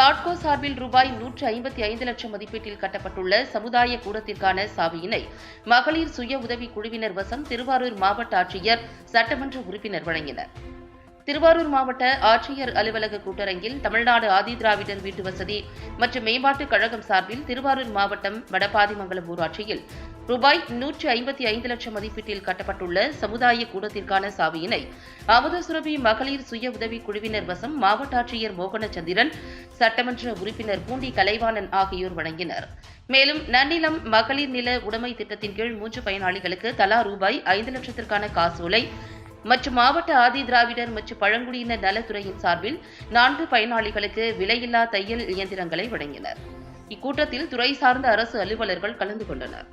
சாட்கோ சார்பில் ரூபாய் நூற்று ஐம்பத்தி ஐந்து லட்சம் மதிப்பீட்டில் கட்டப்பட்டுள்ள சமுதாய கூடத்திற்கான சாவியினை மகளிர் சுய உதவி குழுவினர் வசம் திருவாரூர் மாவட்ட ஆட்சியர் சட்டமன்ற உறுப்பினர் வழங்கினர். திருவாரூர் மாவட்ட ஆட்சியர் அலுவலக கூட்டரங்கில் தமிழ்நாடு ஆதிதிராவிடர் வீட்டு வசதி மற்றும் மேம்பாட்டுக் கழகம் சார்பில் திருவாரூர் மாவட்டம் வடபாதிமங்கலம் ஊராட்சியில் ரூபாய் நூற்றி ஐம்பத்தி ஐந்து லட்சம் மதிப்பீட்டில் கட்டப்பட்டுள்ள சமுதாய கூடத்திற்கான சாவியினை அமுதசுரபி மகளிர் சுய உதவி குழுவினர் வசம் மாவட்ட ஆட்சியர் மோகனச்சந்திரன் சட்டமன்ற உறுப்பினர் பூண்டி கலைவாணன் ஆகியோர் வழங்கினர். மேலும் நன்னிலம் மகளிர் நில உடைமை திட்டத்தின் கீழ் மூன்று பயனாளிகளுக்கு தலா ரூபாய் ஐந்து லட்சத்திற்கான காசோலை மற்றும் மாவட்ட ஆதி திராவிடர் மற்றும் பழங்குடியினர் நலத்துறையின் சார்பில் நான்கு பயனாளிகளுக்கு விலையில்லா தையல் இயந்திரங்களை வழங்கினர். இக்கூட்டத்தில் துறை சார்ந்த அரசு அலுவலர்கள் கலந்து கொண்டனர்.